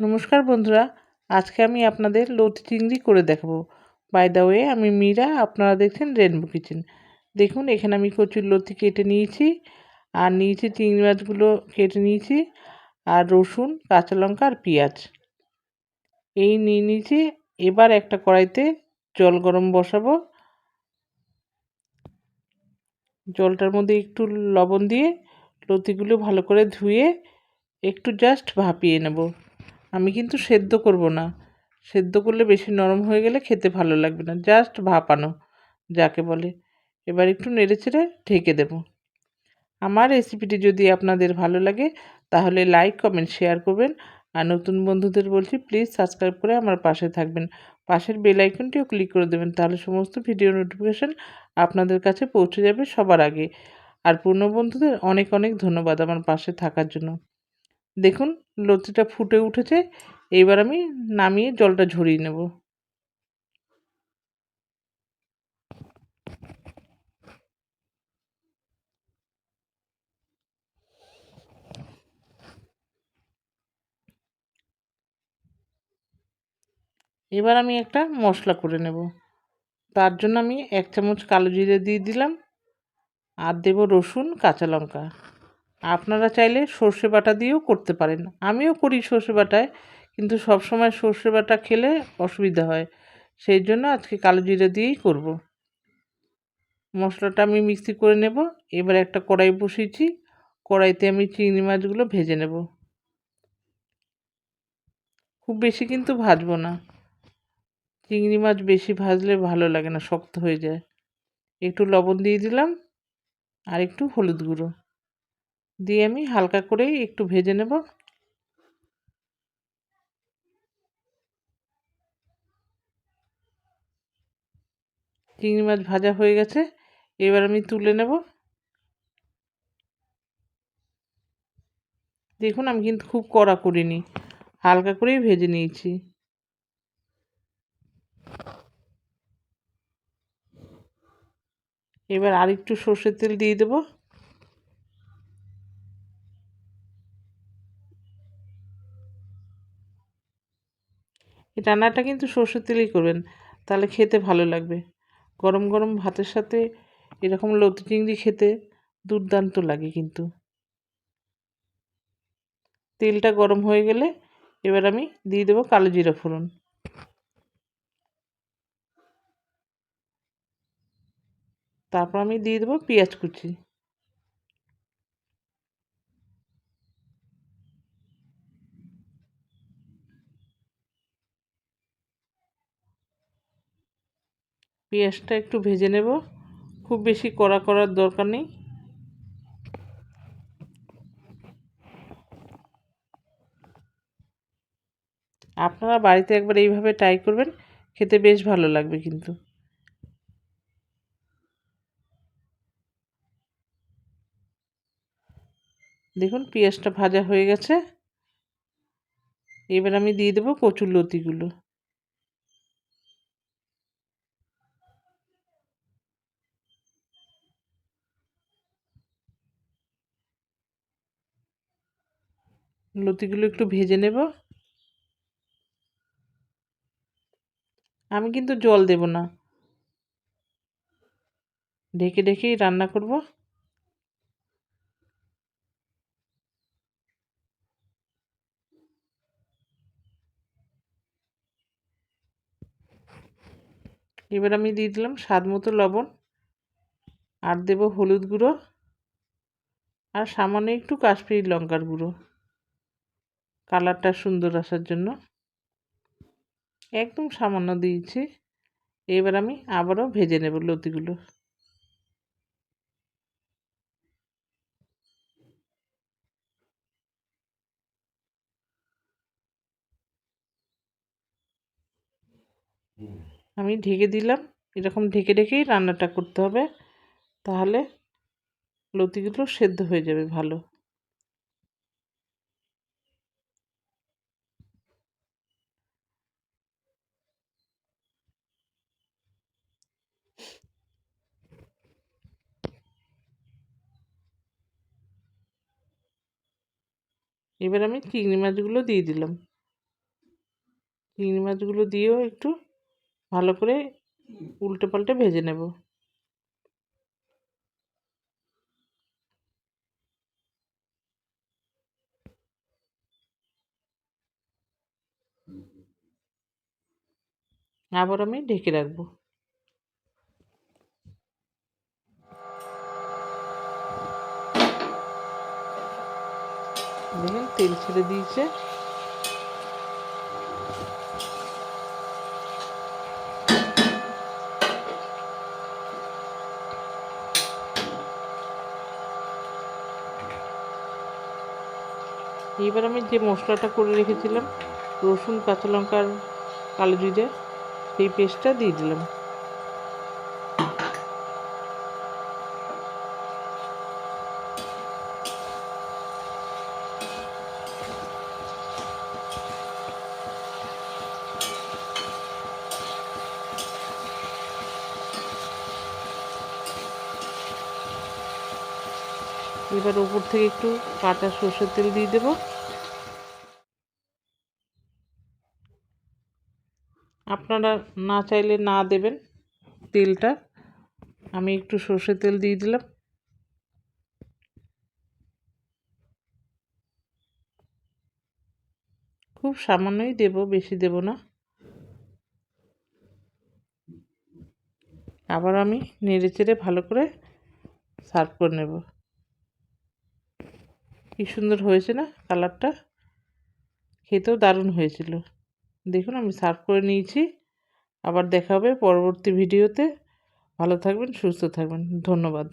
নমস্কার বন্ধুরা, আজকে আমি আপনাদের লতি চিংড়ি করে দেখাবো। বাই দ্য ওয়ে আমি মীরা, আপনারা দেখছেন রেনবো কিচেন দেখুন, এখানে আমি কচুর লতি কেটে নিয়েছি, আর নিয়েছি চিংড়ি মাছগুলো কেটে নিয়েছি, আর রসুন, কাঁচা লঙ্কা, আর পেঁয়াজ। এই নিয়ে নিয়েছি, এবার একটা কড়াইতে জল গরম বসাবো। জলটার মধ্যে একটু লবণ দিয়ে লতিগুলো ভালো করে ধুয়ে একটু জাস্ট ভাপিয়ে নেব। আমি কিন্তু সেদ্ধ করব না। সেদ্ধ করলে বেশি নরম হয়ে গেলে খেতে ভালো লাগবে না। জাস্ট ভাপানো, যাকে বলে। এবার একটু নেড়ে চেড়ে ঢেকে দেব। আমার রেসিপিটি যদি আপনাদের ভালো লাগে, তাহলে লাইক, কমেন্ট, শেয়ার করবেন। আর নতুন বন্ধুদের বলছি, প্লিজ সাবস্ক্রাইব করে আমার পাশে থাকবেন। পাশের বেল আইকনটিও ক্লিক করে দেবেন, তাহলে সমস্ত ভিডিও নোটিফিকেশান আপনাদের কাছে পৌঁছে যাবে সবার আগে। আর পূর্ণ বন্ধুদের অনেক অনেক ধন্যবাদ আমার পাশে থাকার জন্য। দেখুন, লতিটা ফুটে উঠেছে। এইবার আমি নামিয়ে জলটা ঝরিয়ে নেব। এবার আমি একটা মশলা করে নেব। তার জন্য আমি এক চামচ কালো জিরে দিয়ে দিলাম। আর দেব রসুন, কাঁচা লঙ্কা। আপনারা চাইলে সর্ষে বাটা দিয়েও করতে পারেন। আমিও করি সর্ষে বাটায়, কিন্তু সব সময় সর্ষে বাটা খেলে অসুবিধা হয়। সেই জন্য আজকে কালো জিরা দিয়েই করব। মশলাটা আমি মিক্সি করে নেব। এবার একটা কড়াই বসিয়েছি। কড়াইতে আমি চিংড়ি মাছগুলো ভেজে নেব। খুব বেশি কিন্তু ভাজবো না। চিংড়ি মাছ বেশি ভাজলে ভালো লাগে না, শক্ত হয়ে যায়। একটু লবণ দিয়ে দিলাম। আর একটু হলুদ গুঁড়ো। দিয়ে আমি হালকা করে একটু ভেজে নেব। চিংড়ি মাছ ভাজা হয়ে গেছে, এবার আমি তুলে নেব। দেখুন, আমি কিন্তু খুব কড়া করিনি, হালকা করেই ভেজে নিয়েছি। এবার আর একটু সর্ষের তেল দিয়ে দেবো। এই রান্নাটা কিন্তু সর্ষের তেলেই করবেন, তাহলে খেতে ভালো লাগবে। গরম গরম ভাতের সাথে এরকম লতি চিংড়ি খেতে দুর্দান্ত লাগে কিন্তু। তেলটা গরম হয়ে গেলে এবার আমি দিয়ে দেবো কালো জিরা ফোড়ন। তারপর আমি দিয়ে দেবো পেঁয়াজ কুচি। পেঁয়াজটা একটু ভেজে নেব। খুব বেশি কড়া করার দরকার নেই। আপনারা বাড়িতে একবার এইভাবে ট্রাই করবেন, খেতে বেশ ভালো লাগবে কিন্তু। দেখুন, পেঁয়াজটা ভাজা হয়ে গেছে। এবার আমি দিয়ে দেবো কচুর লতিগুলো। লতিগুলো একটু ভেজে নেব। আমি কিন্তু জল দেব না। ঢেকে ঢেকেই রান্না করব। এবার আমি দিয়ে দিলাম স্বাদ মতো লবণ। আর দেব হলুদ গুঁড়ো। আর সামান্য একটু কাশ্মীরি লঙ্কার গুঁড়ো। কালারটা সুন্দর আসার জন্য। একদম সামান্য দিয়েছি। এবার আমি আবারও ভেজে নেব লতিগুলো। আমি ঢেকে দিলাম। এরকম ঢেকে ঢেকেই রান্নাটা করতে হবে। তাহলে লতিগুলো সেদ্ধ হয়ে যাবে ভালো। এবার আমি চিংড়ি মাছগুলো দিয়ে দিলাম। চিংড়ি মাছগুলো দিয়েও একটু ভালো করে উল্টে পাল্টে ভেজে নেব। আবার আমি ঢেকে রাখব। দেখুন, তেল ছেড়ে দিয়েছে। এবার আমি যে মশলাটা করে রেখেছিলাম, রসুন, কাঁচা লঙ্কার কালো জিরে, সেই পেস্টটা দিয়ে দিলাম। এবার উপর থেকে একটু কাঁচা সর্ষের তেল দিয়ে দেবো। আপনারা না চাইলে না দেবেন তেলটা। আমি একটু সর্ষের তেল দিয়ে দিলাম। খুব সামান্যই দেব, বেশি দেব না। আবার আমি নেড়ে চেড়ে ভালো করে সার্ভ করে নেব। কি সুন্দর হয়েছে না কালারটা? খেতেও দারুণ হয়েছিল। দেখুন, আমি সার্ভ করে নিয়েছি। আবার দেখা হবে পরবর্তী ভিডিওতে। ভালো থাকবেন, সুস্থ থাকবেন। ধন্যবাদ।